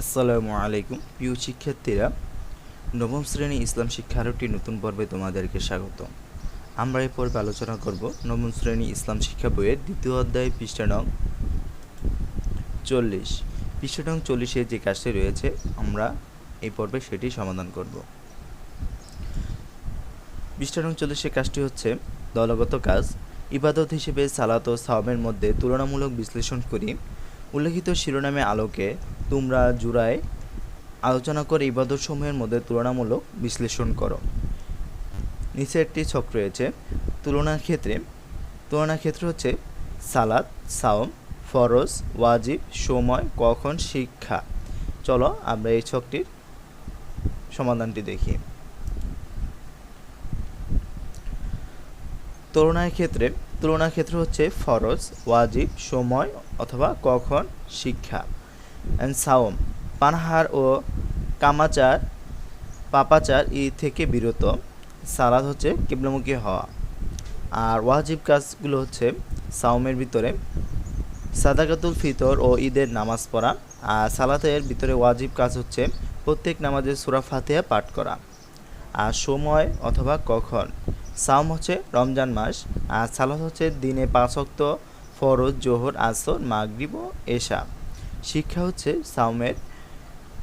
আসসালামু আলাইকুম। প্রিয় শিক্ষার্থীরা, নবম শ্রেণি ইসলাম শিক্ষার একটি নতুন পর্বে তোমাদেরকে স্বাগত। আমরা এই পর্বে আলোচনা করব নবম শ্রেণি ইসলাম শিক্ষা বইয়ের দ্বিতীয় অধ্যায়, পৃষ্ঠা নং চল্লিশ। পৃষ্ঠা নং চল্লিশে যে কাজটি রয়েছে, আমরা এই পর্বে সেটি সমাধান করব। পৃষ্ঠা নং চল্লিশের কাজটি হচ্ছে দলগত কাজ। ইবাদত হিসেবে সালাত ও সাওমের মধ্যে তুলনামূলক বিশ্লেষণ করি। উল্লেখিত শিরোনামে আলোকে তোমরা জুড়ায় আলোচনা করে ইবাদত সমূহের মধ্যে তুলনামূলক বিশ্লেষণ করো। নিচে একটি ছক রয়েছে। তুলনার ক্ষেত্রে তুলনার ক্ষেত্রে হচ্ছে সালাদ, সাওম, ফরজ, ওয়াজিব, সময়, কখন, শিক্ষা। চলো আমরা এই ছকটির সমাধানটি দেখি। তুলনার ক্ষেত্রে তুলনার ক্ষেত্রে হচ্ছে ফরজ, ওয়াজিব, সময় অথবা কখন শিক্ষা। অ্যান্ড সাওম, পানহার ও কামাচার, পাপাচার ই থেকে বিরত। সালাদ হচ্ছে কিবলামুখী হওয়া। আর ওয়াজিব কাজগুলো হচ্ছে সাওমের ভিতরে সাদাকাতুল ফিতর ও ঈদের নামাজ পড়া। আর সালাতের ভিতরে ওয়াজিব কাজ হচ্ছে প্রত্যেক নামাজের সুরা ফাতিহা পাঠ করা। আর সময় অথবা কখন সাওম হচ্ছে রমজান মাস, আর সালাত হচ্ছে দিনে পাঁচ অক্ত ফরজ, জোহর, আসর, মাগরিব ও এশা। শিক্ষা হচ্ছে সাওমের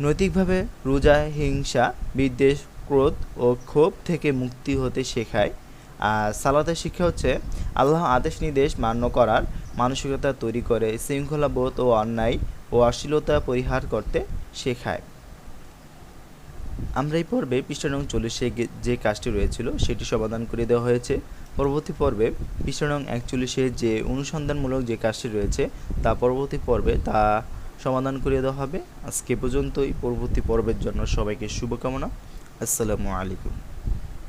নৈতিকভাবে রোজা, হিংসা, বিদ্বেষ, ক্রোধ ও ক্ষোভ থেকে মুক্তি হতে শেখায়। আর সালাতের শিক্ষা হচ্ছে আল্লাহ আদেশ নির্দেশ মান্য করার, মানসিকতা তৈরি করে, শৃঙ্খলাবোধ ও অন্যায় ও অশ্লীলতা পরিহার করতে শেখায়। আমরা এই পর্বে পৃষ্ঠা নং চল্লিশে যে কাজটি রয়েছিল, সেটি সমাধান করে দেওয়া হয়েছে। পরবর্তী পর্বে পৃষ্ঠা নং একচল্লিশে যে অনুসন্ধানমূলক যে কাজটি রয়েছে, তা পরবর্তী পর্বে তা সমাধান করে দেওয়া হবে। আজকে পর্যন্তই। পরবর্তী পর্বের জন্য সবাইকে শুভকামনা। আসসালামু আলাইকুম।